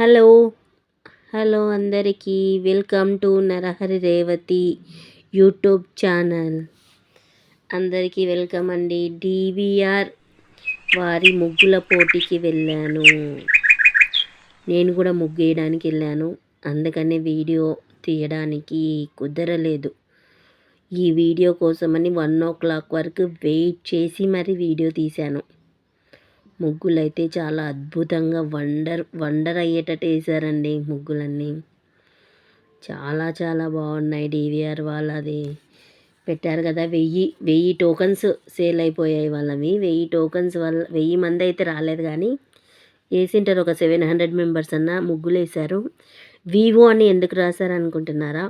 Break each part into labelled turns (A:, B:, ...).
A: Hello. Hello అందరికీ. Welcome to Narahari Revathi YouTube channel. అందరికీ welcome అండి. డివిఆర్ వారి ముగ్గుల పోటీకి వెళ్ళాను. నేను కూడా ముగ్గు వేయడానికి వెళ్ళాను. అందుకనే వీడియో తీయడానికి కుదరలేదు. ఈ వీడియో కోసమని వన్ ఓ క్లాక్ వరకు వెయిట్ చేసి మరి వీడియో తీశాను. ముగ్గులు అయితే చాలా అద్భుతంగా వండర్ వండర్ అయ్యేటట్టు వేసారండి ముగ్గులన్నీ. చాలా చాలా బాగున్నాయి డివిఆర్ వాళ్ళది. పెట్టారు కదా వెయ్యి వెయ్యి టోకన్స్ సేల్ అయిపోయాయి వాళ్ళవి. వెయ్యి టోకన్స్ వల్ల వెయ్యి మంది అయితే రాలేదు కానీ వేసింటారు ఒక సెవెన్ హండ్రెడ్ మెంబర్స్ అన్న ముగ్గులు వేశారు. వివో అని ఎందుకు రాశారు అనుకుంటున్నారా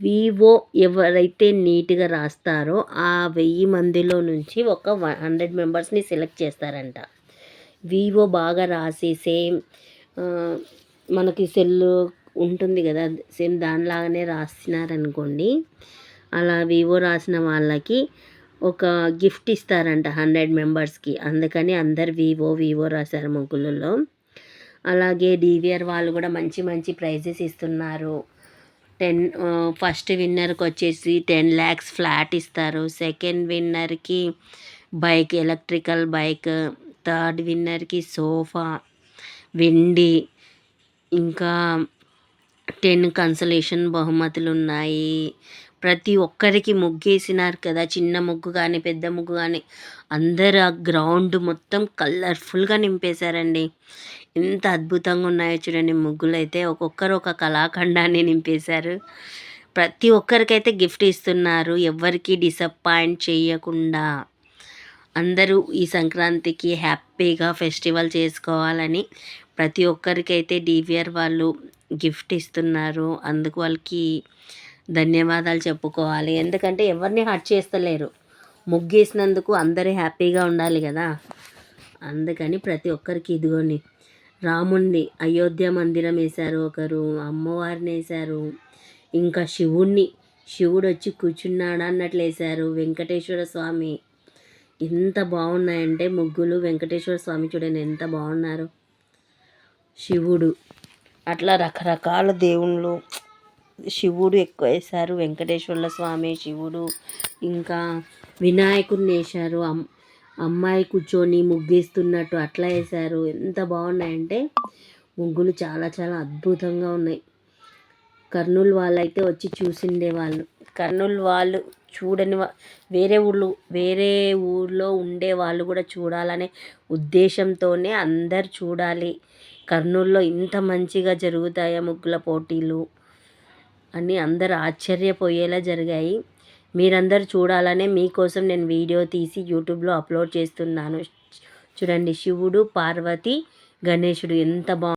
A: వివో ఎవరైతే నీట్గా రాస్తారో ఆ వెయ్యి మందిలో నుంచి ఒక హండ్రెడ్ మెంబర్స్ని సెలెక్ట్ చేస్తారంట. వివో బాగా రాసే సేమ్ మనకి సెల్ ఉంటుంది కదా సేమ్ దానిలాగానే రాసినారనుకోండి. అలా వివో రాసిన వాళ్ళకి ఒక గిఫ్ట్ ఇస్తారంట హండ్రెడ్ మెంబర్స్కి. అందుకని అందరు వివో వివో రాశారు ముగ్గులలో అలాగే డివిఆర్ వాళ్ళు కూడా మంచి మంచి ప్రైజెస్ ఇస్తున్నారు. టెన్ ఫస్ట్ విన్నర్కి వచ్చేసి టెన్ ల్యాక్స్ ఫ్లాట్ ఇస్తారు. సెకండ్ విన్నర్కి బైక్ ఎలక్ట్రికల్ బైక్ థర్డ్ విన్నర్కి సోఫా వెండి ఇంకా టెన్ కన్సలేషన్ బహుమతులు ఉన్నాయి ప్రతి ఒక్కరికి ముగ్గేసినారు కదా చిన్న ముగ్గు కానీ పెద్ద ముగ్గు కానీ అందరు ఆ గ్రౌండ్ మొత్తం కలర్ఫుల్గా నింపేశారండి. ఎంత అద్భుతంగా ఉన్నాయో చూడండి ముగ్గులు అయితే ఒక్కొక్కరు ఒక కళాఖండాన్ని నింపేశారు. ప్రతి ఒక్కరికైతే గిఫ్ట్ ఇస్తున్నారు ఎవరికి డిసప్పాయింట్ చేయకుండా అందరూ ఈ సంక్రాంతికి హ్యాపీగా ఫెస్టివల్ చేసుకోవాలని ప్రతి ఒక్కరికైతే డివిఆర్ వాళ్ళు గిఫ్ట్ ఇస్తున్నారు. అందుకు వాళ్ళకి ధన్యవాదాలు చెప్పుకోవాలి. ఎందుకంటే ఎవరిని హర్ట్ చేస్తలేరు. ముగ్గేసినందుకు అందరూ హ్యాపీగా ఉండాలి కదా. అందుకని ప్రతి ఒక్కరికి ఇదిగోని రాముణ్ణి అయోధ్య మందిరం వేశారు ఒకరు అమ్మవారిని వేశారు ఇంకా శివుణ్ణి. శివుడు వచ్చి కూర్చున్నాడు అన్నట్లు వేశారు. వెంకటేశ్వర స్వామి ఎంత బాగున్నాయంటే ముగ్గులు వెంకటేశ్వర స్వామి చూడండి ఎంత బాగున్నారు. శివుడు అట్లా రకరకాల దేవుళ్ళు శివుడు ఎక్కువ వేశారు వెంకటేశ్వర స్వామి శివుడు ఇంకా వినాయకుడిని వేశారు అమ్ అమ్మాయి కూర్చొని ముగ్గేస్తున్నట్టు అట్లా వేశారు. ఎంత బాగున్నాయంటే ముగ్గులు చాలా చాలా అద్భుతంగా ఉన్నాయి. కర్నూలు వాళ్ళైతే వచ్చి చూసిండే వాళ్ళు కర్నూలు వాళ్ళు చూడని వేరే ఊళ్ళు వేరే ఊళ్ళో ఉండే వాళ్ళు కూడా చూడాలనే ఉద్దేశంతోనే అందరు చూడాలి. కర్నూలులో ఇంత మంచిగా జరుగుతాయా ముగ్గుల పోటీలు అని అందరు ఆశ్చర్యపోయేలా జరిగాయి. మీరందరూ చూడాలనే మీకోసం నేను వీడియో తీసి యూట్యూబ్లో అప్లోడ్ చేస్తున్నాను. చూడండి శివుడు పార్వతి గణేశుడు ఎంత బాగు